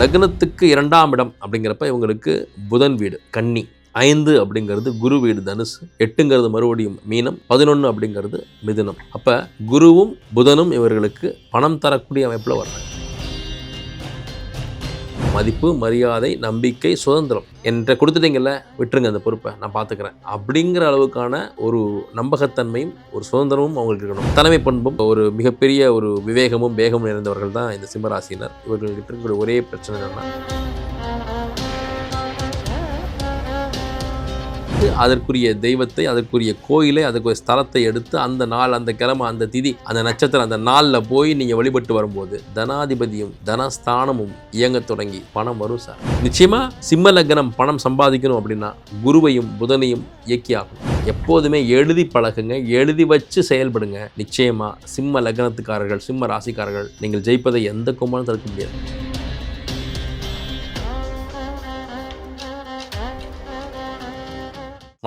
லக்னத்துக்கு இரண்டாம் இடம் அப்படிங்கிறப்ப இவங்களுக்கு புதன் வீடு கன்னி. ஐந்து அப்படிங்கிறது குரு வீடு தனுசு. எட்டுங்கிறது மறுபடியும் மீனம். பதினொன்று அப்படிங்கிறது மிதுனம். அப்போ குருவும் புதனும் இவர்களுக்கு பணம் தரக்கூடிய அமைப்பில் வர்றாங்க. மதிப்பு மரியாதை நம்பிக்கை சுதந்திரம் என்ற கொடுத்துட்டீங்கல்ல விட்டுருங்க அந்த பொறுப்பை. நான் பார்த்துக்கிறேன் அப்படிங்கிற அளவுக்கான ஒரு நம்பகத்தன்மையும் ஒரு சுதந்திரமும் அவங்களுக்கு இருக்கணும். தலைமை பண்பும் ஒரு மிகப்பெரிய ஒரு விவேகமும் வேகமும் நிறைந்தவர்கள் தான் இந்த சிம்மராசினர் இவர்கள்கிட்ட இருக்கக்கூடிய ஒரே பிரச்சனை என்னன்னா அதற்குரிய தெய்வத்தை அதற்குரிய கோயிலை அதற்குரிய ஸ்தலத்தை எடுத்து அந்த நாள் அந்த கிழமை அந்த திதி அந்த நட்சத்திரம் அந்த நாளில் போய் நீங்கள் வழிபட்டு வரும்போது தனாதிபதியும் தனஸ்தானமும் இயங்க தொடங்கி பணம் வரும் சார். நிச்சயமாக சிம்ம லக்னம் பணம் சம்பாதிக்கணும் அப்படின்னா குருவையும் புதனையும் இயக்கி ஆகணும். எப்போதுமே எழுதி பழகுங்க எழுதி வச்சு செயல்படுங்க. நிச்சயமாக சிம்ம லக்னத்துக்காரர்கள் சிம்ம ராசிக்காரர்கள் நீங்கள் ஜெயிப்பதை எந்த கும்பலும் தடுக்க முடியாது.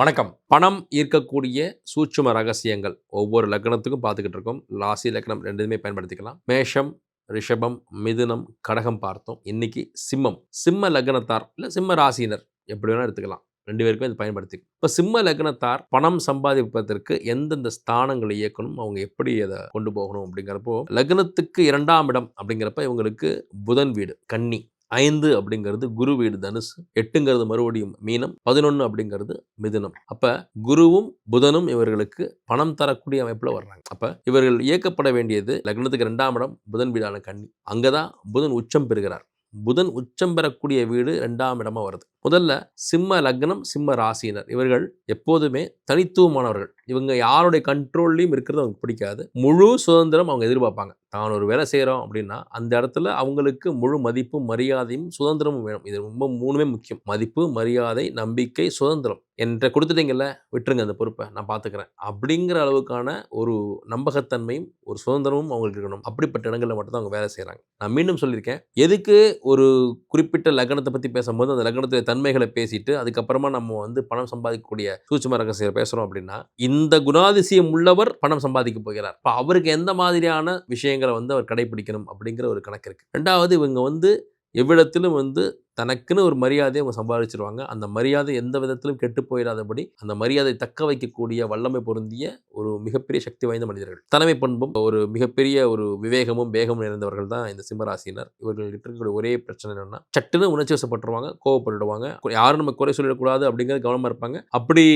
வணக்கம். பணம் ஈர்க்கக்கூடிய சூட்சும ரகசியங்கள். ஒவ்வொரு லக்னத்துக்கும் பார்த்துக்கிட்டு இருக்கோம். ராசி லக்னம் ரெண்டுமே பயன்படுத்திக்கலாம். மேஷம் ரிஷபம் மிதுனம் கடகம் பார்த்தோம். இன்னைக்கு சிம்மம். சிம்ம லக்னத்தார் இல்லை சிம்ம ராசியினர் எப்படி வேணால் எடுத்துக்கலாம். ரெண்டு பேருக்கும் இது பயன்படுத்தி. இப்போ சிம்ம லக்னத்தார் பணம் சம்பாதிப்பதற்கு எந்தெந்த ஸ்தானங்களை இயக்கணும் அவங்க எப்படி அதை கொண்டு போகணும் அப்படிங்கிறப்போ லக்னத்துக்கு இரண்டாம் இடம் அப்படிங்கிறப்ப இவங்களுக்கு புதன் வீடு கன்னி. ஐந்து அப்படிங்கிறது குரு வீடு தனுசு எட்டுங்கிறது மறுபடியும் மீனம் பதினொன்று அப்படிங்கிறது மிதுனம். அப்போ குருவும் புதனும் இவர்களுக்கு பணம் தரக்கூடிய அமைப்பில் வர்றாங்க. அப்போ இவர்கள் இயக்கப்பட வேண்டியது லக்னத்துக்கு ரெண்டாம் இடம் புதன் வீடான கண்ணி அங்கே தான் புதன் உச்சம் பெறுகிறார். புதன் உச்சம் பெறக்கூடிய வீடு ரெண்டாம் இடமா வருது. முதல்ல சிம்ம லக்னம் சிம்ம ராசியினர். இவர்கள் எப்போதுமே தனித்துவமானவர்கள். இவங்க யாருடைய கண்ட்ரோல்லையும் இருக்கிறது அவங்களுக்கு பிடிக்காது. முழு சுதந்திரம் அவங்க எதிர்பார்ப்பாங்க. தான் ஒரு வேலை செய்கிறோம் அப்படின்னா அந்த இடத்துல அவங்களுக்கு முழு மதிப்பும் மரியாதையும் சுதந்திரமும் வேணும். இது ரொம்ப மூணுமே முக்கியம். மதிப்பு மரியாதை நம்பிக்கை சுதந்திரம். என்ற கொடுத்துட்டீங்கல்ல விட்டுருங்க அந்த பொறுப்பை. நான் பார்த்துக்கிறேன் அப்படிங்கிற அளவுக்கான ஒரு நம்பகத்தன்மையும் ஒரு சுதந்திரமும் அவங்களுக்கு இருக்கணும். அப்படிப்பட்ட இடங்களில் மட்டும்தான் அவங்க வேலை செய்கிறாங்க நான் மீண்டும் சொல்லியிருக்கேன். எதுக்கு ஒரு குறிப்பிட்ட லக்னத்தை பற்றி பேசும்போது அந்த லக்னத்தை தன்மைகளை பேசிட்டு அதுக்கப்புறமா நம்ம வந்து பணம் சம்பாதிக்கக்கூடிய சூட்சம ரகசியம் பேசுகிறோம் அப்படின்னா இந்த குணாதிசயம் உள்ளவர் பணம் சம்பாதிக்க போகிறார். இப்போ அவருக்கு எந்த மாதிரியான விஷயங்களை வந்து அவர் கடைபிடிக்கணும் அப்படிங்கிற ஒரு கணக்கு இருக்குது ரெண்டாவது இவங்க வந்து எவ்விடத்திலும் வந்து தனக்குன்னு ஒரு மரியாதையை அவங்க சம்பாதிச்சிருவாங்க. அந்த மரியாதை எந்த விதத்திலும் கெட்டு போயிடாதபடி அந்த மரியாதை தக்க வைக்கக்கூடிய வல்லமை பொருந்திய ஒரு மிகப்பெரிய சக்தி வாய்ந்த மனிதர்கள். தலைமை பண்பும் ஒரு மிகப்பெரிய ஒரு விவேகமும் வேகமும் நிறைந்தவர்கள் தான் இந்த சிம்மராசினர் இவர்கள்கிட்ட இருக்கக்கூடிய ஒரே பிரச்சனை என்னன்னா சட்டுன்னு உணர்ச்சி வசப்பட்டுருவாங்க கோவப்பட்டுடுவாங்க. யாரும் நம்ம குறை சொல்லிடக்கூடாது அப்படிங்கிறது கவனமாக இருப்பாங்க. அப்படி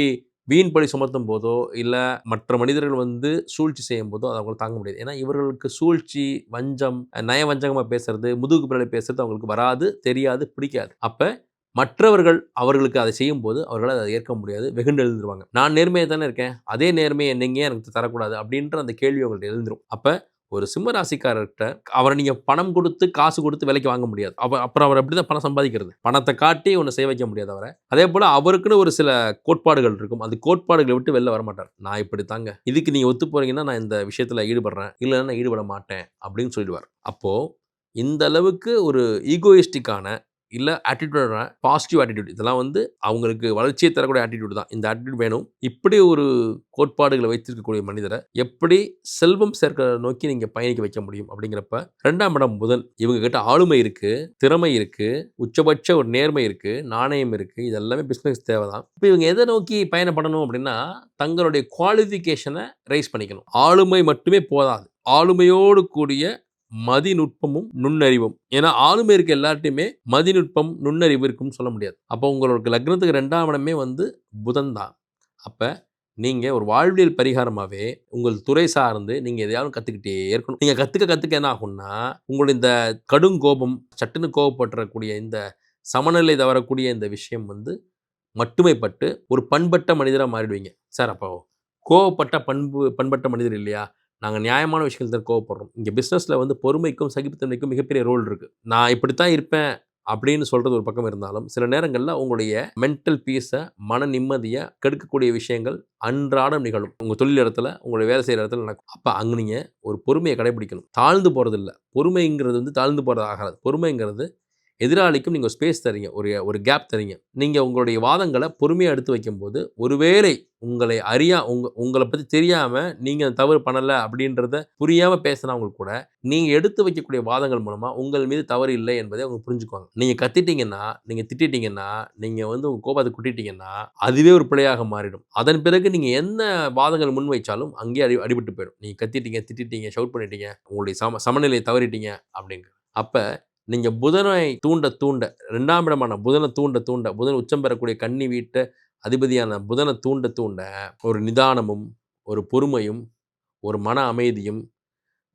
வீண் பழி சுமத்தும் போதோ இல்லை மற்ற மனிதர்கள் வந்து சூழ்ச்சி செய்யும் போதோ அதை அவங்களுக்கு தாங்க முடியாது. ஏன்னா இவர்களுக்கு சூழ்ச்சி வஞ்சம் நயவஞ்சகமாக பேசுறது முதுகு பிள்ளை பேசுறது அவங்களுக்கு வராது தெரியாது பிடிக்காது. அப்போ மற்றவர்கள் அவர்களுக்கு அதை செய்யும்போது அவர்களால் அதை ஏற்க முடியாது வெகுண்டு எழுந்துருவாங்க. நான் நேர்மையாக தானே இருக்கேன்? அதே நேர்மையை என்னங்க எனக்கு தரக்கூடாது? அப்படின்ற அந்த கேள்வி அவங்கள்ட்ட எழுந்துரும். அப்போ ஒரு சிம்ம ராசிக்காரர்கிட்ட அவரை நீங்கள் பணம் கொடுத்து காசு கொடுத்து விலைக்கு வாங்க முடியாது. அவர் அப்புறம் அவர் எப்படி தான் பணம் சம்பாதிக்கிறது? பணத்தை காட்டி ஒன்று செய்ய வைக்க முடியாது அவரை. அதே போல் அவருக்குன்னு ஒரு சில கோட்பாடுகள் இருக்கும். அந்த கோட்பாடுகளை விட்டு வெளில வர மாட்டார் நான் இப்படி தாங்க இதுக்கு நீங்கள் ஒத்து போகிறீங்கன்னா நான் இந்த விஷயத்தில் ஈடுபடுறேன். இல்லைன்னா நான் ஈடுபட மாட்டேன் அப்படின்னு சொல்லிடுவார். அப்போது இந்த அளவுக்கு ஒரு ஈகோயிஸ்டிக்கான இல்லை ஆட்டிடியூடான பாசிட்டிவ் ஆட்டிடியூட் இதெல்லாம் வந்து அவங்களுக்கு வளர்ச்சியை தரக்கூடிய ஆட்டிடியூட் தான். இந்த ஆட்டிடியூட் வேணும். இப்படி ஒரு கோட்பாடுகளை வைத்திருக்கக்கூடிய மனிதரை எப்படி செல்வம் சேர்க்க நோக்கி நீங்கள் பயணிக்க வைக்க முடியும் அப்படிங்கிறப்ப ரெண்டாம் இடம் புதன் இவங்க கிட்ட ஆளுமை இருக்குது திறமை இருக்குது உச்சபட்ச ஒரு நேர்மை இருக்குது நாணயம் இருக்குது இதெல்லாமே பிஸ்னஸ் தேவை தான் இப்போ இவங்க எதை நோக்கி பயணப்படணும் அப்படின்னா தங்களுடைய குவாலிஃபிகேஷனை ரைஸ் பண்ணிக்கணும். ஆளுமை மட்டுமே போதாது. ஆளுமையோடு கூடிய மதிநுட்பமும் நுண்ணறிவும். ஏன்னா ஆளுமை இருக்க எல்லார்ட்டையுமே மதிநுட்பம் நுண்ணறிவு இருக்கும்னு சொல்ல முடியாது. அப்போ உங்களோட லக்னத்துக்கு ரெண்டாம் இடமே வந்து புதன் தான். அப்போ நீங்கள் ஒரு வாழ்வியல் பரிகாரமாகவே உங்கள் துறை சார்ந்து நீங்கள் எதையாவது கற்றுக்கிட்டே இருக்கணும். நீங்கள் கற்றுக்க கற்றுக்க என்ன ஆகும்னா உங்களுடைய இந்த கடும் கோபம் சட்டுன்னு கோபப்பட்டுறக்கூடிய இந்த சமநிலை தவறக்கூடிய இந்த விஷயம் வந்து மட்டுமைப்பட்டு ஒரு பண்பட்ட மனிதராக மாறிடுவீங்க. சார் அப்போ கோவப்பட்ட பண்பு பண்பட்ட மனிதர் இல்லையா? நாங்கள் நியாயமான விஷயங்கள் கோவப்படுறோம். இங்கே பிஸ்னஸில் வந்து பொறுமைக்கும் சகிப்புத்தன்மைக்கும் மிகப்பெரிய ரோல் இருக்குது நான் இப்படி தான் இருப்பேன் அப்படின்னு சொல்கிறது ஒரு பக்கம் இருந்தாலும் சில நேரங்களில் உங்களுடைய மென்டல் பீஸை மன நிம்மதியை கெடுக்கக்கூடிய விஷயங்கள் அன்றாடம் நிகழும். உங்கள் தொழில் இடத்துல உங்களுடைய வேலை செய்கிற இடத்துல நடக்கும். அப்போ அங்கே நீங்கள் ஒரு பொறுமையை கடைபிடிக்கணும். தாழ்ந்து போகிறது இல்லை பொறுமைங்கிறது வந்து தாழ்ந்து போகிறது ஆகாது. பொறுமைங்கிறது எதிராளிக்கும் நீங்கள் ஸ்பேஸ் தரீங்க ஒரு ஒரு கேப் தரீங்க நீங்கள் உங்களுடைய வாதங்களை பொறுமையாக எடுத்து வைக்கும்போது ஒருவேளை உங்களை அறியா உங்க உங்களை பற்றி தெரியாமல் நீங்கள் தவறு பண்ணலை அப்படின்றத புரியாமல் பேசினவங்களுக்கு கூட நீங்கள் எடுத்து வைக்கக்கூடிய வாதங்கள் மூலமாக உங்கள் மீது தவறு இல்லை என்பதை அவங்க புரிஞ்சுக்குவாங்க. நீங்கள் கத்திட்டீங்கன்னா நீங்கள் திட்டிட்டீங்கன்னா நீங்கள் வந்து உங்கள் கோபத்தை குட்டிட்டீங்கன்னா அதுவே ஒரு பிழையாக மாறிடும். அதன் பிறகு நீங்கள் என்ன வாதங்கள் முன் வைச்சாலும் அங்கேயே அடி அடிபட்டு போயிடும். நீங்கள் கத்திட்டீங்க திட்டிட்டீங்க ஷவுட் பண்ணிட்டீங்க உங்களுடைய சம சமநிலையை தவறிட்டீங்க அப்படிங்கிற. அப்போ நீங்கள் புதனை தூண்ட தூண்ட ரெண்டாம் இடமான புதனை தூண்ட தூண்ட புதன் உச்சம் பெறக்கூடிய கன்னி வீட்டை அதிபதியான புதனை தூண்ட தூண்ட ஒரு நிதானமும் ஒரு பொறுமையும் ஒரு மன அமைதியும்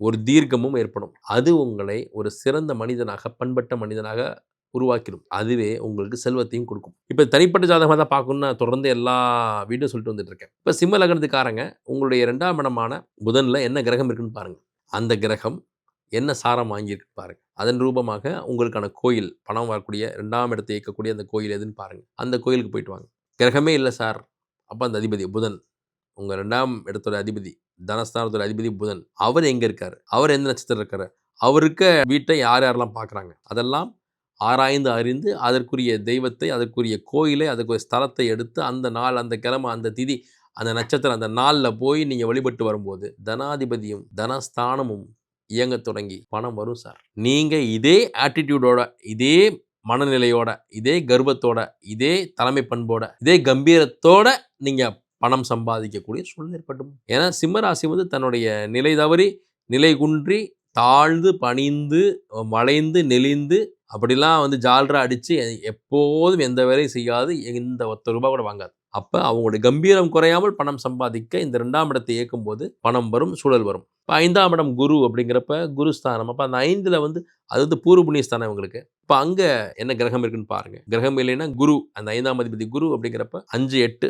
ஒரு தீர்க்கமும் ஏற்படும். அது உங்களை ஒரு சிறந்த மனிதனாக பண்பட்ட மனிதனாக உருவாக்கிடும். அதுவே உங்களுக்கு செல்வத்தையும் கொடுக்கும். இப்போ தனிப்பட்ட ஜாதகமாக தான் பார்க்கணும்னு நான் தொடர்ந்து எல்லா வீடியோ சொல்லிட்டு வந்துட்டு இருக்கேன். இப்போ சிம்ம லக்னத்துக்காரங்க உங்களுடைய ரெண்டாம் இடமான புதனில் என்ன கிரகம் இருக்குன்னு பாருங்கள் அந்த கிரகம் என்ன சாரம் வாங்கியிருக்கு பாருங்க. அதன் ரூபமாக உங்களுக்கான கோயில் பணம் வரக்கூடிய ரெண்டாம் இடத்தை இயக்கக்கூடிய அந்த கோயில் எதுன்னு பாருங்கள் அந்த கோயிலுக்கு போயிட்டு வாங்க. கிரகமே இல்லை சார். அப்போ அந்த அதிபதி புதன். உங்கள் ரெண்டாம் இடத்தோட அதிபதி தனஸ்தானத்தோட அதிபதி புதன். அவர் எங்கே இருக்கார்? அவர் எந்த நட்சத்திரம் இருக்கார்? அவருக்க வீட்டை யார் யாரெல்லாம் பார்க்குறாங்க அதெல்லாம் ஆராய்ந்து அறிந்து அதற்குரிய தெய்வத்தை அதற்குரிய கோயிலை அதற்குரிய ஸ்தலத்தை எடுத்து அந்த நாள் அந்த கிழமை அந்த திதி அந்த நட்சத்திரம் அந்த நாளில் போய் நீங்கள் வழிபட்டு வரும்போது தனாதிபதியும் தனஸ்தானமும் இயங்க தொடங்கி பணம் வரும் சார். நீங்கள் இதே ஆட்டிடியூடோட இதே மனநிலையோட இதே கர்வத்தோட இதே தலைமை பண்போட இதே கம்பீரத்தோட நீங்கள் பணம் சம்பாதிக்கக்கூடிய சூழ்நிலை ஏற்பட்டும் ஏன்னா சிம்மராசி வந்து தன்னுடைய நிலை தவறி நிலை குன்றி தாழ்ந்து பணிந்து வளைந்து நெளிந்து அப்படிலாம் வந்து ஜால்ரா அடித்து எப்போதும் எந்த வேலையும் செய்யாது எந்த ஒத்த ரூபா கூட வாங்காது. அப்போ அவங்களுடைய கம்பீரம் குறையாமல் பணம் சம்பாதிக்க இந்த ரெண்டாம் இடத்தை இயக்கும்போது பணம் வரும் சூழல் வரும். இப்போ ஐந்தாம் இடம் குரு அப்படிங்கிறப்ப குருஸ்தானம். அப்போ அந்த ஐந்தில் வந்து அது வந்து பூர்வ புண்ணியஸ்தானம் இவங்களுக்கு. இப்போ அங்கே என்ன கிரகம் இருக்குன்னு பாருங்கள் கிரகம் இல்லைன்னா குரு அந்த ஐந்தாம் அதிபதி குரு அப்படிங்கிறப்ப அஞ்சு எட்டு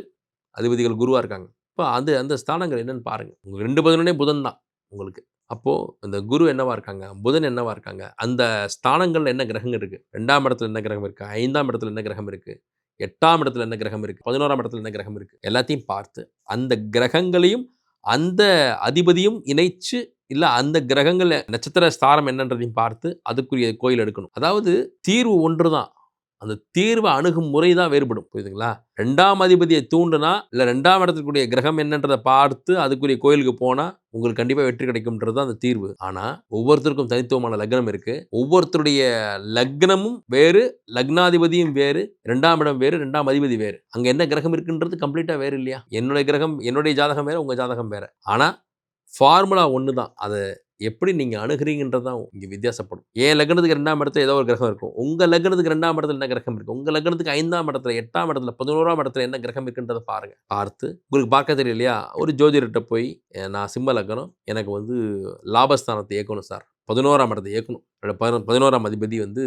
அதிபதிகள் குருவாக இருக்காங்க. இப்போ அது அந்த ஸ்தானங்கள் என்னன்னு பாருங்கள் உங்களுக்கு ரெண்டு பதினொன்னே புதன் தான் உங்களுக்கு. அப்போது இந்த குரு என்னவாக இருக்காங்க? புதன் என்னவாக இருக்காங்க? அந்த ஸ்தானங்களில் என்ன கிரகங்கள் இருக்குது ரெண்டாம் இடத்துல என்ன கிரகம் இருக்குது ஐந்தாம் இடத்துல என்ன கிரகம் இருக்குது எட்டாம் இடத்துல என்ன கிரகம் இருக்குது பதினோராம் இடத்துல என்ன கிரகம் இருக்குது எல்லாத்தையும் பார்த்து அந்த கிரகங்களையும் அந்த அதிபதியும் இணைச்சு இல்லை அந்த கிரகங்கள் நட்சத்திர ஸ்தானம் என்னன்றதையும் பார்த்து அதுக்குரிய கோயில் எடுக்கணும். அதாவது தீர்வு ஒன்று தான் அந்த தீர்வை அணுகும் முறை தான் வேறுபடும் புரியுதுங்களா? ரெண்டாம் அதிபதியை தூண்டுனா இல்லை ரெண்டாம் இடத்துக்குரிய கிரகம் என்னன்றதை பார்த்து அதுக்குரிய கோயிலுக்கு போனால் உங்களுக்கு கண்டிப்பாக வெற்றி கிடைக்கும்ன்றது தான் அந்த தீர்வு. ஆனால் ஒவ்வொருத்தருக்கும் தனித்துவமான லக்னம் இருக்குது ஒவ்வொருத்தருடைய லக்னமும் வேறு லக்னாதிபதியும் வேறு ரெண்டாம் இடம் வேறு ரெண்டாம் அதிபதி வேறு. அங்கே என்ன கிரகம் இருக்குன்றது கம்ப்ளீட்டாக வேறு இல்லையா? என்னுடைய கிரகம் என்னுடைய ஜாதகம் வேறு உங்கள் ஜாதகம் வேறு. ஆனால் ஃபார்முலா ஒன்று தான் அதை எப்படி நீங்கள் அணுகிறீங்கன்றது தான் இங்கே வித்தியாசப்படும். ஏன் லக்னத்துக்கு ரெண்டாம் இடத்துல ஏதோ ஒரு கிரகம் இருக்கும். உங்கள் லக்னத்துக்கு ரெண்டாம் இடத்துல என்ன கிரகம் இருக்குது உங்கள் லக்னத்துக்கு ஐந்தாம் இடத்துல எட்டாம் இடத்துல பதினோராம் இடத்துல என்ன கிரகம் இருக்குன்றதை பாருங்கள் பார்த்து உங்களுக்கு பார்க்க தெரியலையா ஒரு ஜோதிடர்கிட்ட போய் நான் சிம்ம லக்னம் எனக்கு வந்து லாபஸ்தானத்தை இயக்கணும் சார். பதினோராம் இடத்தை இயக்கணும். பதினோராம் அதிபதி வந்து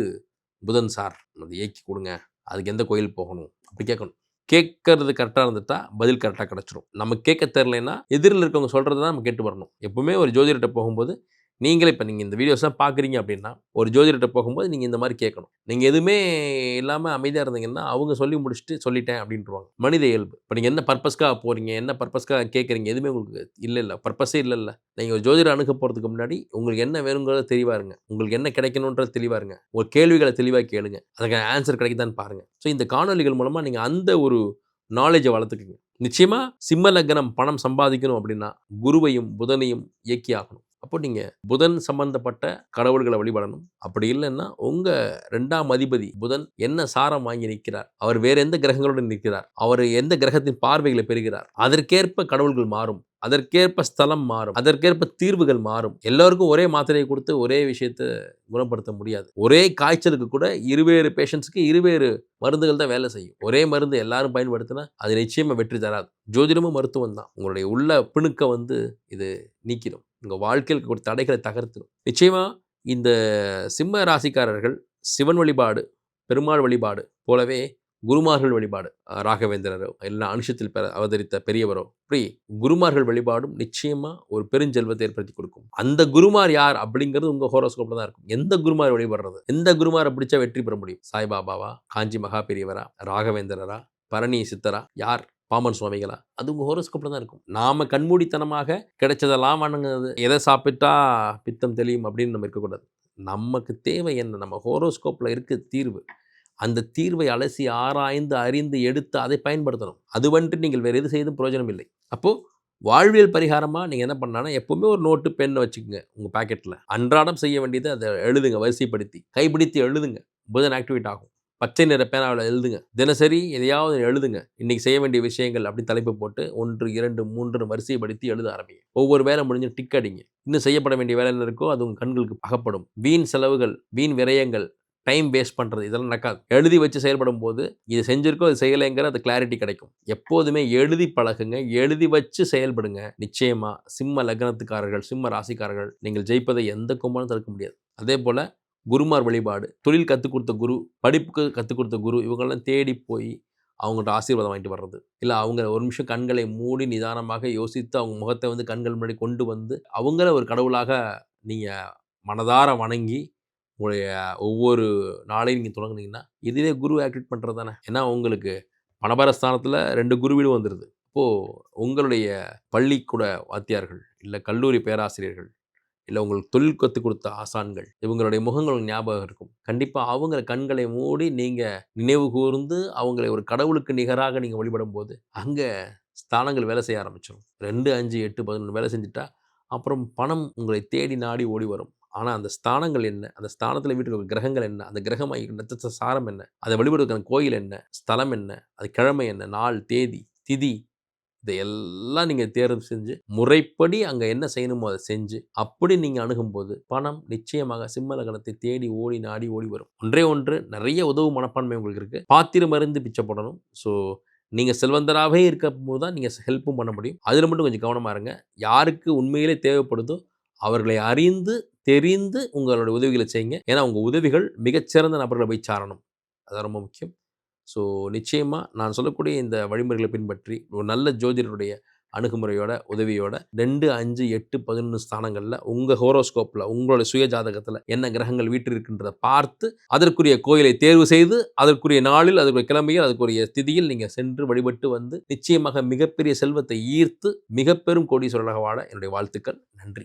புதன் சார். அதை இயக்கி கொடுங்க. அதுக்கு எந்த கோயில் போகணும்? அப்படி கேட்கணும். கேட்கறது கரெக்டாக இருந்துட்டா பதில் கரெக்டாக கிடச்சிரும். நம்ம கேட்க தெரிலனா எதிரில் இருக்கவங்க சொல்கிறது தான் நம்ம கேட்டு வரணும். எப்பவுமே ஒரு ஜோதிடர்கிட்ட போகும்போது நீங்களே இப்போ நீங்கள் இந்த வீடியோஸ்லாம் பார்க்குறீங்க அப்படின்னா ஒரு ஜோதிடர்கிட்ட போகும்போது நீங்கள் இந்த மாதிரி கேட்கணும். நீங்கள் எதுவுமே இல்லாமல் அமைதியாக இருந்தீங்கன்னா அவங்க சொல்லி முடிச்சுட்டு சொல்லிட்டேன் அப்படின்ட்டுருவாங்க மனித இயல்பு. இப்போ நீங்கள் என்ன பர்பஸ்க்காக போகிறீங்க என்ன பர்பஸ்க்காக கேட்குறீங்க எதுவுமே உங்களுக்கு இல்லை இல்லை. பர்பஸே இல்லை இல்லை. நீங்கள் ஒரு ஜோதிடர் அணுக போகிறதுக்கு முன்னாடி உங்களுக்கு என்ன வேணுங்கிறத தெளிவாக இருங்க உங்களுக்கு என்ன கிடைக்கணுன்றது தெளிவாக இருங்க உங்கள் கேள்விகளை தெளிவாக கேளுங்க. அதுக்கு ஆன்சர் கிடைக்குதான்னு பாருங்கள் ஸோ இந்த காணொலிகள் மூலமாக நீங்கள் அந்த ஒரு நாலேஜை வளர்த்துக்குங்க. நிச்சயமாக சிம்ம லக்னம் பணம் சம்பாதிக்கணும் அப்படின்னா குருவையும் புதனையும் இயக்கி ஆகணும். அப்போ நீங்கள் புதன் சம்பந்தப்பட்ட கடவுள்களை வழிபடணும். அப்படி இல்லைன்னா உங்கள் ரெண்டாம் அதிபதி புதன் என்ன சாரம் வாங்கி நிற்கிறார்? அவர் வேற எந்த கிரகங்களுடன் நிற்கிறார்? அவர் எந்த கிரகத்தின் பார்வைகளை பெறுகிறார்? அதற்கேற்ப கடவுள்கள் மாறும். அதற்கேற்ப ஸ்தலம் மாறும். அதற்கேற்ப தீர்வுகள் மாறும். எல்லோருக்கும் ஒரே மாத்திரையை கொடுத்து ஒரே விஷயத்தை குணப்படுத்த முடியாது. ஒரே காய்ச்சலுக்கு கூட இருவேறு பேஷண்ட்ஸுக்கு இருவேறு மருந்துகள் தான் வேலை செய்யும். ஒரே மருந்து எல்லாரும் பயன்படுத்தினா அது நிச்சயமாக வெற்றி தராது. ஜோதிடமும் மருத்துவம் தான். உங்களுடைய உள்ள பிணுக்க வந்து இது நீக்கிடும். உங்கள் வாழ்க்கையில் இருக்கக்கூடிய தடைகளை தகர்த்துடும் நிச்சயமாக இந்த சிம்ம ராசிக்காரர்கள் சிவன் வழிபாடு பெருமாள் வழிபாடு போலவே குருமார்கள் வழிபாடு ராகவேந்திரரோ எல்லா அனுஷத்தில் பெற அவதரித்த பெரியவரோ இப்படி குருமார்கள் வழிபாடும் நிச்சயமாக ஒரு பெருஞ்செல்வத்தை ஏற்படுத்தி கொடுக்கும். அந்த குருமார் யார் அப்படிங்கிறது உங்கள் ஹோரோஸ்கோப்பில் தான் இருக்கும். எந்த குருமார் வழிபடுறது? எந்த குருமாரை பிடிச்சா வெற்றி பெற முடியும்? சாய்பாபாவா? காஞ்சி மகா பெரியவரா? ராகவேந்திரரா? பரணி சித்தரா? யார்? பாமன் சுவாமிகளா? அது உங்கள் ஹோரோஸ்கோப்பில் தான் இருக்கும். நாம் கண்மூடித்தனமாக கிடைச்சதெல்லாம் வணங்குறது எதை சாப்பிட்டா பித்தம் தெளியும் அப்படின்னு நம்ம இருக்கக்கூடாது. நமக்கு தேவை என்ன? நம்ம ஹோரோஸ்கோப்பில் இருக்க தீர்வு. அந்த தீர்வை அலசி ஆராய்ந்து அறிந்து எடுத்து அதை பயன்படுத்தணும். அது வந்துட்டு நீங்கள் வேறு எது செய்தும் பிரயோஜனம் இல்லை அப்போது வாழ்வியல் பரிகாரமாக நீங்கள் என்ன பண்ணான்னா எப்போவுமே ஒரு நோட்டு பெண்ணை வச்சுக்கோங்க உங்கள் பாக்கெட்டில் அன்றாடம் செய்ய வேண்டியதை அதை எழுதுங்க வரிசைப்படுத்தி. கைப்பிடித்து எழுதுங்க. புதன் ஆக்டிவேட் ஆகும். பச்சை நிற பேனாவில் எழுதுங்க. தினசரி எதையாவது எழுதுங்க. இன்னைக்கு செய்ய வேண்டிய விஷயங்கள் அப்படின்னு தலைப்பு போட்டு ஒன்று இரண்டு மூன்று வரிசைப்படுத்தி எழுத ஆரம்பிங்க. ஒவ்வொரு வேலை முடிஞ்சு டிக் அடிங்க. இன்னும் செய்யப்பட வேண்டிய வேலை என்ன இருக்கோ அது உங்கள் கண்களுக்கு அகப்படும். வீண் செலவுகள் வீண் விரயங்கள் டைம் வேஸ்ட் பண்ணுறது இதெல்லாம் நடக்காது. எழுதி வச்சு செயல்படும் போது இது செஞ்சிருக்கோ அது செய்யலைங்கிற அது கிளாரிட்டி கிடைக்கும். எப்போதுமே எழுதி பழகுங்க. எழுதி வச்சு செயல்படுங்க. நிச்சயமாக சிம்ம லக்னத்துக்காரர்கள் சிம்ம ராசிக்காரர்கள் நீங்கள் ஜெயிப்பதை எந்த கும்பலும் தடுக்க முடியாது. அதே போல் குருமார் வழிபாடு தொழில் கற்றுக் கொடுத்த குரு படிப்புக்கு கற்றுக் கொடுத்த குரு இவங்கெல்லாம் தேடி போய் அவங்கள்ட்ட ஆசீர்வாதம் வாங்கிட்டு வர்றது. இல்லை அவங்க ஒரு நிமிஷம் கண்களை மூடி நிதானமாக யோசித்து அவங்க முகத்தை வந்து கண்கள் முன்னாடி கொண்டு வந்து அவங்கள ஒரு கடவுளாக நீங்கள் மனதார வணங்கி உங்களுடைய ஒவ்வொரு நாளையும் நீங்கள் தொடங்குனீங்கன்னா இதுவே குரு ஆக்டிவேட் பண்ணுறது தானே? ஏன்னா உங்களுக்கு பணபரஸ்தானத்தில் ரெண்டு குரு வீடு வந்துடுது இப்போது உங்களுடைய பள்ளிக்கூட வாத்தியார்கள் இல்லை கல்லூரி பேராசிரியர்கள் இல்லை உங்களுக்கு தொழில் கற்றுக் கொடுத்த ஆசான்கள் இவங்களுடைய முகங்கள் ஞாபகம் இருக்கும். கண்டிப்பாக அவங்கள கண்களை மூடி நீங்கள் நினைவு கூர்ந்து அவங்களை ஒரு கடவுளுக்கு நிகராக நீங்கள் வழிபடும் போது அங்கே ஸ்தானங்கள் வேலை செய்ய ஆரம்பிச்சிடும் ரெண்டு அஞ்சு எட்டு பதினொன்று வேலை செஞ்சுட்டா அப்புறம் பணம் உங்களை தேடி நாடி ஓடி வரும். ஆனால் அந்த ஸ்தானங்கள் என்ன? அந்த ஸ்தானத்தில் வீட்டுக்கு கிரகங்கள் என்ன? அந்த கிரகமாக நட்சத்திர சாரம் என்ன? அதை வழிபடுவதற்கான கோயில் என்ன? ஸ்தலம் என்ன? அது கிழமை என்ன? நாள் தேதி திதி இதையெல்லாம் நீங்கள் தேர்வு செஞ்சு முறைப்படி அங்கே என்ன செய்யணுமோ அதை செஞ்சு அப்படி நீங்கள் அணுகும்போது பணம் நிச்சயமாக சிம்ம லக்னத்தை தேடி ஓடி நாடி ஓடி வரும். ஒன்றே ஒன்று நிறைய உதவு மனப்பான்மை உங்களுக்கு இருக்குது பாத்திரம் மருந்து பிச்சை போடணும். ஸோ நீங்கள் செல்வந்தராகவே இருக்கும்போது தான் நீங்கள் ஹெல்ப்பும் பண்ண முடியும். அதில் மட்டும் கொஞ்சம் கவனமாக இருங்க. யாருக்கு உண்மையிலே தேவைப்படுதோ அவர்களை அறிந்து தெரிந்து உங்களுடைய உதவிகளை செய்யுங்க. ஏன்னா உங்கள் உதவிகள் மிகச்சிறந்த நபர்களை போய் சாரணும். அது ரொம்ப முக்கியம். ஸோ நிச்சயமாக நான் சொல்லக்கூடிய இந்த வழிமுறைகளை பின்பற்றி ஒரு நல்ல ஜோதிடருடைய அணுகுமுறையோட உதவியோட ரெண்டு அஞ்சு எட்டு பதினொன்று ஸ்தானங்களில் உங்கள் ஹோரோஸ்கோப்பில் உங்களோட சுய ஜாதகத்தில் என்ன கிரகங்கள் வீட்டிருக்கின்றதை பார்த்து அதற்குரிய கோயிலை தேர்வு செய்து அதற்குரிய நாளில் அதற்குரிய கிழமையில் அதற்குரிய திதியில் நீங்கள் சென்று வழிபட்டு வந்து நிச்சயமாக மிகப்பெரிய செல்வத்தை ஈர்த்து மிகப்பெரும் பெரும் கோடீஸ்வரராக வாழ என்னுடைய வாழ்த்துக்கள். நன்றி.